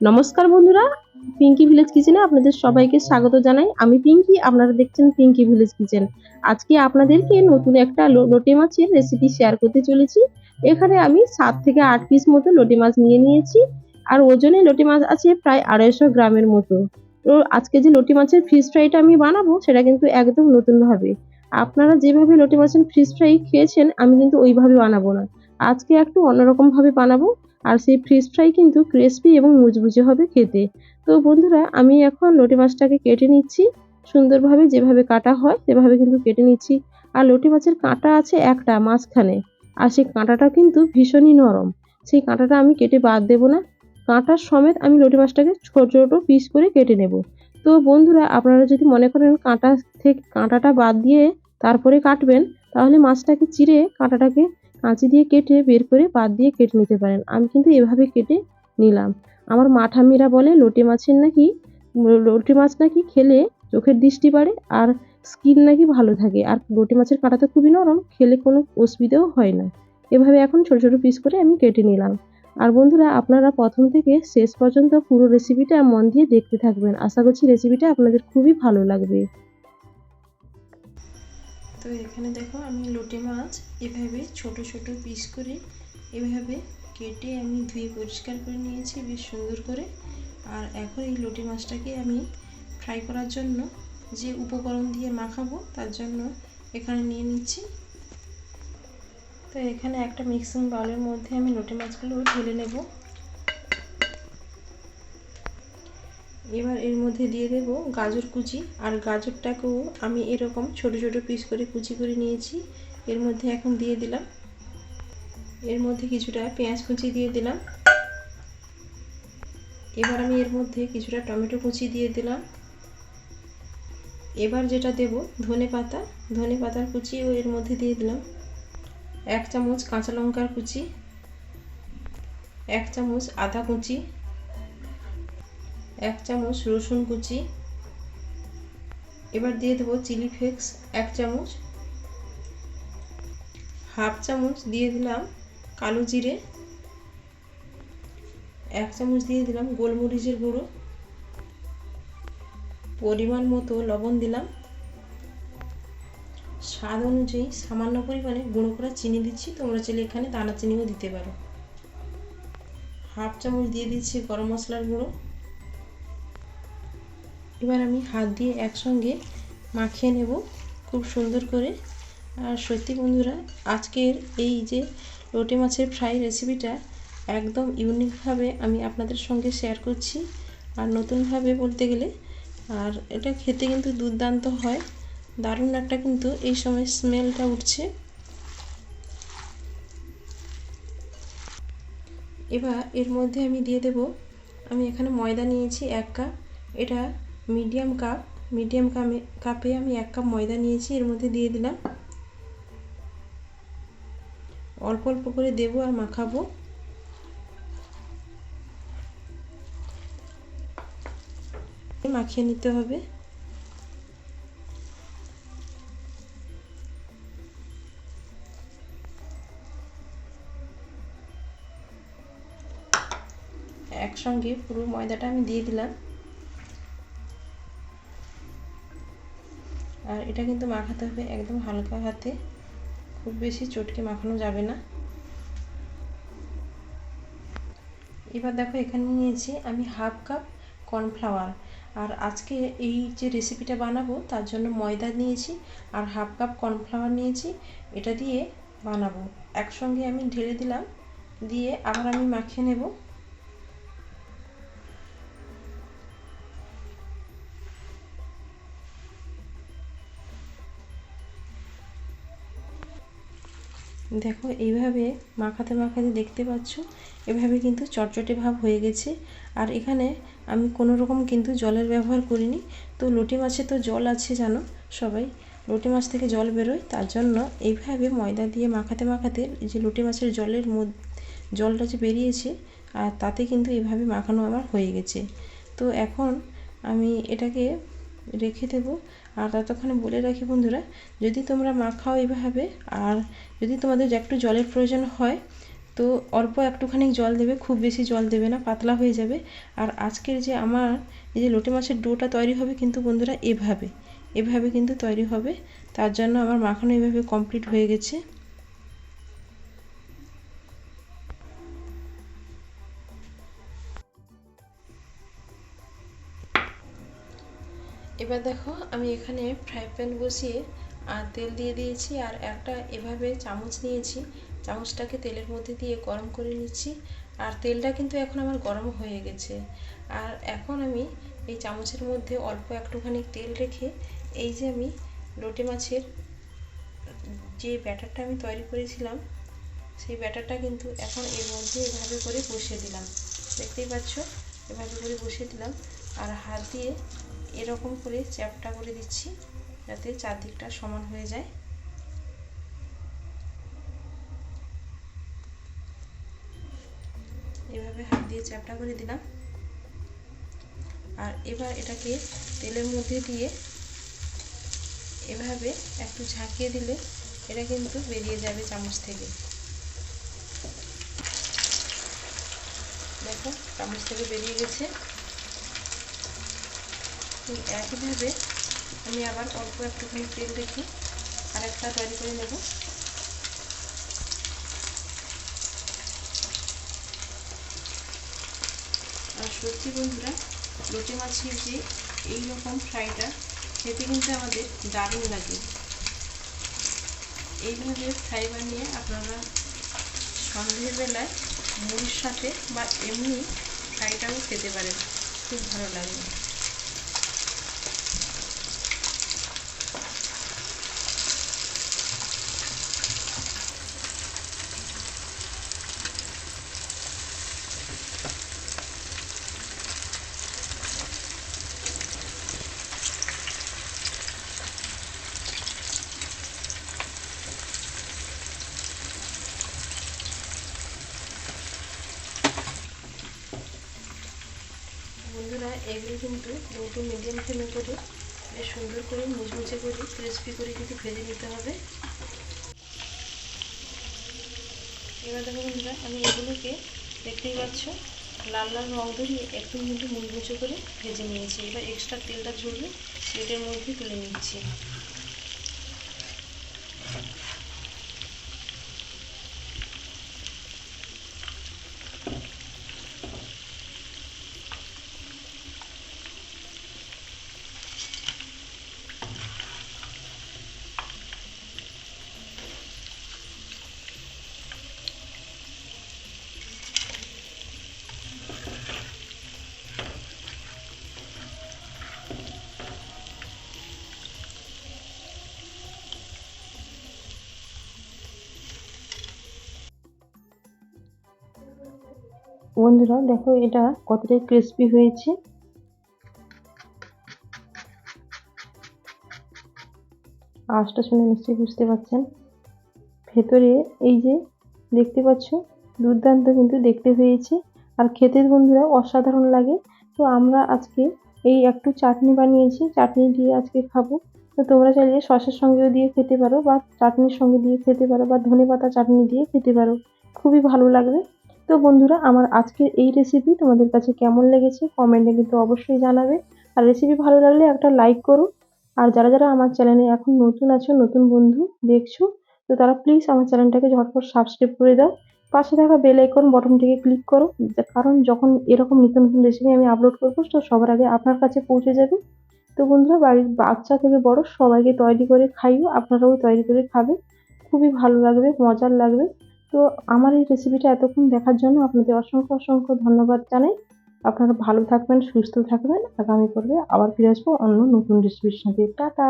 নমস্কার বন্ধুরা পিঙ্কি ভিলেজ কিচেনে আপনাদের সবাইকে স্বাগত জানাই। আমি পিঙ্কি আপনারা দেখছেন পিঙ্কি ভিলেজ কিচেন আজকে আপনাদেরকে নতুন একটা লোটে মাছের রেসিপি শেয়ার করতে চলেছি। এখানে আমি সাত থেকে আট পিস মতো লোটে মাছ নিয়ে নিয়েছি, আর ওজনে লোটে মাছ আছে প্রায় আড়াইশো গ্রামের মতো। তো আজকে যে লোটে মাছের ফিশ ফ্রাইটা আমি বানাবো, সেটা কিন্তু একদম নতুনভাবে। আপনারা যেভাবে লোটে মাছের ফিশ ফ্রাই খেয়েছেন, আমি কিন্তু ওইভাবে বানাবো না। আজকে একটু অন্যরকম ভাবে বানাবো। আর সেই ফিশ ফ্রাই কিন্তু ক্রিসপি এবং মুচমুচে হবে খেতে। তো বন্ধুরা, আমি এখন লোটে মাছটাকে কেটে নিচ্ছি। সুন্দরভাবে যেভাবে কাটা হয়, সেভাবে কিন্তু কেটে নিচ্ছি। আর লোটে মাছের কাঁটা আছে একটা মাঝখানে। আর সেই কাঁটাটা কিন্তু ভীষণই নরম। সেই কাঁটাটা আমি কেটে বাদ দেবো না। কাঁটার সমেত আমি লোটে মাছটাকে ছোট ছোট পিস করে কেটে নেব। তো বন্ধুরা, আপনারা যদি মনে করেন কাঁটা থেকে, কাঁটাটা বাদ দিয়ে তারপরে কাটবেন, তাহলে মাছটাকে চিড়ে কাঁটাটাকে কাঁচি দিয়ে কেটে বের করে বাদ দিয়ে কেটে নিতে পারেন। আমি কিন্তু এভাবে কেটে নিলাম। আমার মাঠামিরা বলে, লোটে মাছের নাকি, লোটে মাছ নাকি খেলে চোখের দৃষ্টি বাড়ে আর স্কিন নাকি ভালো থাকে। আর লোটে মাছের কাঁটা তো খুবই নরম, খেলে কোনো অসুবিধাও হয় না। এভাবে এখন ছোটো ছোটো পিস করে আমি কেটে নিলাম। আর বন্ধুরা, আপনারা প্রথম থেকে শেষ পর্যন্ত পুরো রেসিপিটা মন দিয়ে দেখতে থাকবেন। আশা করছি রেসিপিটা আপনাদের খুবই ভালো লাগবে। তো এখানে দেখো আমি লোটে মাছ এভাবে ছোট ছোট পিস করে এভাবে কেটে আমি ধুয়ে পরিষ্কার করে নিয়েছি, বেশ সুন্দর করে। আর এখন এই লোটে মাছটাকে আমি ফ্রাই করার জন্য যে উপকরণ দিয়ে মাখাবো তার জন্য এখানে নিয়ে নিচ্ছি। তো এখানে একটা মিক্সিং বাউলের মধ্যে আমি লোটে মাছগুলো ঢেলে নেব। এবার এর মধ্যে দিয়ে দেব গাজর কুচি আর গাজরটাকেও আমি এরকম ছোট ছোট পিস করে কুচি করে নিয়েছি। এর মধ্যে এখন দিয়ে দিলাম। এর মধ্যে কিছুটা পেঁয়াজ কুচি দিয়ে দিলাম। এবার আমি এর মধ্যে কিছুটা টমেটো কুচি দিয়ে দিলাম। এবার যেটা দেব, ধনে পাতা। ধনে পাতার কুচিও এর মধ্যে দিয়ে দিলাম। এক চামচ কাঁচা লঙ্কার কুচি। এক চামচ আদা কুচি। এক চামচ রসুন কুচি। এবার দিয়ে দেবো চিলি ফ্লেক্স এক চামচ। হাফ চামচ দিয়ে দিলাম কালো জিরে। এক চামচ দিয়ে দিলাম গোলমরিচের গুঁড়ো। পরিমাণ মতো লবণ দিলাম। স্বাদ অনুযায়ী সামান্য পরিমাণে গুঁড়ো করা চিনি দিচ্ছি। তোমরা চাইলে এখানে দানা চিনিও দিতে পারো। হাফ চামচ দিয়ে দিচ্ছি গরম মশলার গুঁড়ো। এবার আমি হাত দিয়ে একসঙ্গে মাখিয়ে নেব খুব সুন্দর করে। আর সত্যি বন্ধুরা, আজকের এই যে লোটে মাছের ফ্রাই রেসিপিটা একদম ইউনিকভাবে আমি আপনাদের সঙ্গে শেয়ার করছি আর নতুনভাবে বলতে গেলে। আর এটা খেতে কিন্তু দুর্দান্ত হয়। দারুণ একটা কিন্তু এই সময় স্মেলটা উঠছে। এবার এর মধ্যে আমি দিয়ে দেব, আমি এখানে ময়দা নিয়েছি এক কাপ এটা মিডিয়াম কাপ মিডিয়াম কাপে কাপে আমি এক কাপ ময়দা নিয়েছি, এর মধ্যে দিয়ে দিলাম। অল্প অল্প করে দেবো আর মাখাবো। মাখিয়ে নিতে হবে। একসঙ্গে পুরো ময়দাটা আমি দিয়ে দিলাম। আর এটা কিন্তু মাখাতে হবে একদম হালকা হাতে। খুব বেশি চটকে মাখানো যাবে না। এবার দেখো, এখানে নিয়েছি আমি হাফ কাপ কর্নফ্লাওয়ার। আর আজকে এই যে রেসিপিটা বানাবো, তার জন্য ময়দা নিয়েছি আর হাফ কাপ কর্নফ্লাওয়ার নিয়েছি। এটা দিয়ে বানাবো। একসঙ্গে আমি ঢেলে দিলাম, দিয়ে আবার আমি মাখিয়ে নেব। দেখো, এইভাবে মাখাতে মাখাতে দেখতে পাচ্ছ? এভাবে কিন্তু চটচটে ভাব হয়ে গেছে। আর এখানে আমি কোনো রকম কিন্তু জলের ব্যবহার করিনি। তো লটি মাছে তো জল আছে, জানো সবাই? লটি মাছ থেকে জল বেরোয়, তার জন্য এইভাবে ময়দা দিয়ে মাখাতে মাখাতে যে লটি মাছের জলের মধ্যে, জলটা যে বেরিয়েছে, আর তাতে কিন্তু এভাবে মাখানো আমার হয়ে গেছে। তো এখন আমি এটাকে রেখে দেবো। আর ততক্ষণে বলে রাখি বন্ধুরা, যদি তোমরা মাখাও এইভাবে, আর যদি তোমাদের একটু জলের প্রয়োজন হয়, তো অল্প একটুখানি জল দেবে, খুব বেশি জল দেবে না, পাতলা হয়ে যাবে। আর আজকের যে আমার এই যে লোটে মাছের ডোটা তৈরি হবে কিন্তু বন্ধুরা এভাবে এভাবে কিন্তু তৈরি হবে। তার জন্য আমার মাখানো এভাবে কমপ্লিট হয়ে গেছে। এবার দেখো, আমি এখানে ফ্রাই প্যান বসিয়ে, আর তেল দিয়ে দিয়েছি, আর একটা এভাবে চামচ নিয়েছি। চামচটাকে তেলের মধ্যে দিয়ে গরম করে নিচ্ছি। আর তেলটা কিন্তু এখন আমার গরম হয়ে গেছে। আর এখন আমি এই চামচের মধ্যে অল্প একটুখানি তেল রেখে, এই যে আমি লোটে মাছের যে ব্যাটারটা আমি তৈরি করেছিলাম, সেই ব্যাটারটা কিন্তু এখন এর মধ্যে এভাবে করে বসিয়ে দিলাম। দেখতেই পাচ্ছ? এভাবে করে বসিয়ে দিলাম। আর হাত দিয়ে এরকম করে চ্যাপটা করে দিচ্ছি, যাতে চারদিকটা সমান হয়ে যায়। এভাবে হাত দিয়ে চ্যাপটা করে দিলাম। আর এবার এটাকে তেলের মধ্যে দিয়ে এভাবে একটু ঝাঁকিয়ে দিলে এটা কিন্তু বেরিয়ে যাবে চামচ থেকে। দেখো, চামচ থেকে বেরিয়ে গেছে। ঠিক একইভাবে আমি আবার অল্প একটুখানি তেল রেখে আরেকটা তৈরি করে নেব। আর সত্যি বন্ধুরা লোটে মাছের যে এই রকম ফ্রাইটা, খেতে কিন্তু আমাদের দারুণ লাগে। এইভাবে ফ্রাই বানিয়ে আপনারা সন্ধ্যের বেলায় মুড়ির সাথে বা এমনি ফ্রাইটাও খেতে পারেন। খুব ভালো লাগবে বন্ধুরা এগুলো কিন্তু দুটো মিডিয়াম ফ্লেমে করে, বেশ সুন্দর করে মুচমুচে করে ক্রিসপি করে কিন্তু ভেজে নিতে হবে। এবার দেখো বন্ধুরা, আমি এগুলোকে দেখতেই পাচ্ছ, লাল লাল রং ধরিয়ে একটু কিন্তু মুচমুচে করে ভেজে নিয়েছি। এবার এক্সট্রা তেলটা ঝরবে প্লেটের মধ্যে তুলে নিচ্ছি। বন্ধুরা, দেখো এটা কতটা ক্রিস্পি হয়েছে। আওয়াজটা শুনে নিশ্চয়ই বুঝতে পারছেন। ভেতরে এই যে দেখতে পাচ্ছ, দুর্দান্ত কিন্তু দেখতে হয়েছে। আর খেতে বন্ধুরা, অসাধারণ লাগে। তো আমরা আজকে এই একটু চাটনি বানিয়েছি। চাটনি দিয়ে আজকে খাব। তো তোমরা চাইলে সসের সঙ্গেও দিয়ে খেতে পারো বা চাটনির সঙ্গে দিয়ে খেতে পারো বা ধনেপাতা চাটনি দিয়ে খেতে পারো। খুবই ভালো লাগবে। তো বন্ধুরা, আমার আজকের এই রেসিপি তোমাদের কাছে কেমন লেগেছে কমেন্টে কিন্তু অবশ্যই জানাবে। আর রেসিপি ভালো লাগলে একটা লাইক করো। আর যারা যারা আমার চ্যানেলে এখন নতুন আছো, নতুন বন্ধু দেখছ, তো তারা প্লিজ আমার চ্যানেলটাকে ঝটপট সাবস্ক্রাইব করে দাও। পাশে থাকা বেল আইকন বটনটিকে ক্লিক করো। কারণ যখন এরকম নিত্য নতুন রেসিপি আমি আপলোড করব, তো সবার আগে আপনার কাছে পৌঁছে যাবে। তো বন্ধুরা, বাড়ির বাচ্চা থেকে বড় সবাইকে তৈরি করে খাইও, আপনারাও তৈরি করে খাবে খুবই ভালো লাগবে, মজার লাগবে। তো আমার এই রেসিপিটা এতক্ষণ দেখার জন্য আপনাদের অসংখ্য অসংখ্য ধন্যবাদ জানাই। আপনারা ভালো থাকবেন, সুস্থ থাকবেন। আগামী পর্বে আবার ফিরে আসব অন্য নতুন রেসিপির সাথে টাটা!